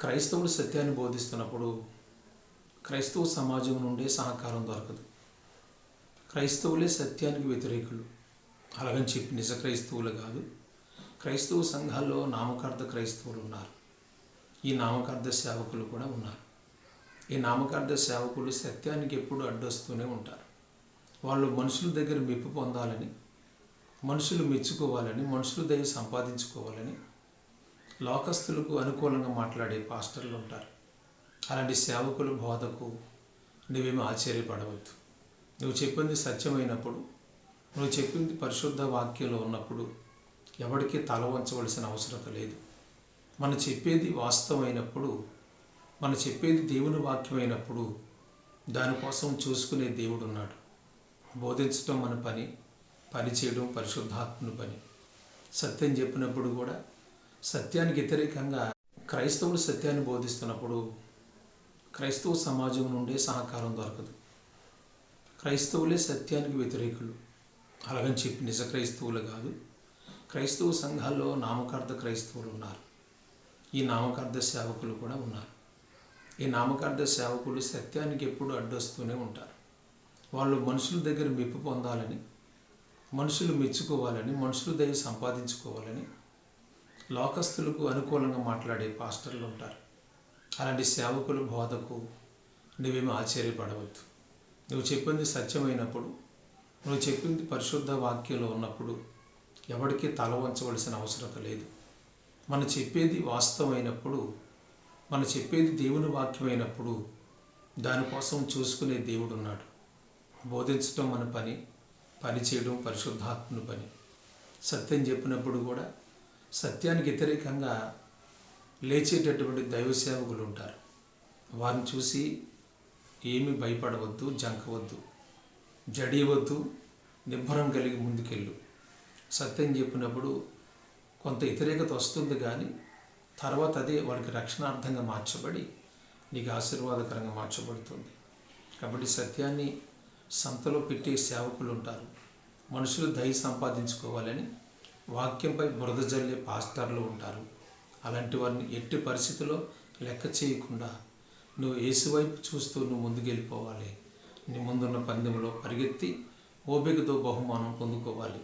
క్రైస్తవులు సత్యాన్ని బోధిస్తున్నప్పుడు క్రైస్తవ సమాజం నుండే సహకారం దొరకదు. క్రైస్తవులే సత్యానికి వ్యతిరేకులు. అలాగని చెప్పి నిజ క్రైస్తవులు కాదు క్రైస్తవ సంఘాల్లో నామకార్థ క్రైస్తవులు ఉన్నారు. ఈ నామకార్థ సేవకులు కూడా ఉన్నారు. ఈ నామకార్థ సేవకులు సత్యానికి ఎప్పుడు అడ్డొస్తూనే ఉంటారు. వాళ్ళు మనుషుల దగ్గర మెప్పు పొందాలని మనుషులు మెచ్చుకోవాలని మనుషుల దయ సంపాదించుకోవాలని లోకస్తులకు అనుకూలంగా మాట్లాడే పాస్టర్లు ఉంటారు. అలాంటి సేవకులు బోధకు నువ్వేమి ఆశ్చర్యపడవద్దు. నువ్వు చెప్పింది సత్యమైనప్పుడు నువ్వు చెప్పింది పరిశుద్ధ వాక్యంలో ఉన్నప్పుడు ఎవరికి తల వంచవలసిన అవసరం లేదు. మనం చెప్పేది వాస్తవమైనప్పుడు మనం చెప్పేది దేవుని వాక్యమైనప్పుడు దానికోసం చూసుకునే దేవుడు ఉన్నాడు. బోధించడం మన పని పని చేయడం పరిశుద్ధాత్మని పని. సత్యం చెప్పినప్పుడు కూడా సత్యానికి వ్యతిరేకంగా క్రైస్తవులు సత్యాన్ని బోధిస్తున్నప్పుడు క్రైస్తవ సమాజం నుండే సహకారం దొరకదు. క్రైస్తవులే సత్యానికి వ్యతిరేకులు. అలాగని చెప్పి నిజ క్రైస్తవులు కాదు క్రైస్తవ సంఘాల్లో నామకార్థ క్రైస్తవులు ఉన్నారు. ఈ నామకార్థ సేవకులు కూడా ఉన్నారు. ఈ నామకార్థ సేవకులు సత్యానికి ఎప్పుడు అడ్డొస్తూనే ఉంటారు. వాళ్ళు మనుషుల దగ్గర మెప్పు పొందాలని మనుషులు మెచ్చుకోవాలని మనుషుల దగ్గర సంపాదించుకోవాలని లోకస్తులకు అనుకూలంగా మాట్లాడే పాస్టర్లు ఉంటారు. అలాంటి సేవకులు బోధకు నువ్వేమీ ఆశ్చర్యపడవద్దు. నువ్వు చెప్పింది సత్యమైనప్పుడు నువ్వు చెప్పింది పరిశుద్ధ వాక్యంలో ఉన్నప్పుడు ఎవరికి తల వంచవలసిన అవసరం లేదు. మనం చెప్పేది వాస్తవమైనప్పుడు మనం చెప్పేది దేవుని వాక్యమైనప్పుడు దానికోసం చూసుకునే దేవుడు ఉన్నాడు. బోధించడం మన పని పని చేయడం పరిశుద్ధాత్మని పని. సత్యం చెప్పినప్పుడు కూడా సత్యానికి వ్యతిరేకంగా లేచేటటువంటి దైవ సేవకులు ఉంటారు. వారిని చూసి ఏమి భయపడవద్దు జంకవద్దు జడియవద్దు నిబ్బరం కలిగి ముందుకెళ్ళు. సత్యం చెప్పినప్పుడు కొంత వ్యతిరేకత వస్తుంది కానీ తర్వాత అదే వాడికి రక్షణార్థంగా మార్చబడి నీకు ఆశీర్వాదకరంగా మార్చబడుతుంది. కాబట్టి సత్యాన్ని సంతలో పెట్టే సేవకులు ఉంటారు. మనుషులు దయ సంపాదించుకోవాలని వాక్యంపై బురద జల్లే పాస్టర్లు ఉంటారు. అలాంటి వారిని ఎట్టి పరిస్థితిలో లెక్క చేయకుండా నువ్వు ఏసువైపు చూస్తూ నువ్వు ముందుకెళ్ళిపోవాలి. నీ ముందున్న పందెంలో పరిగెత్తి ఓపికతో బహుమానం పొందుకోవాలి.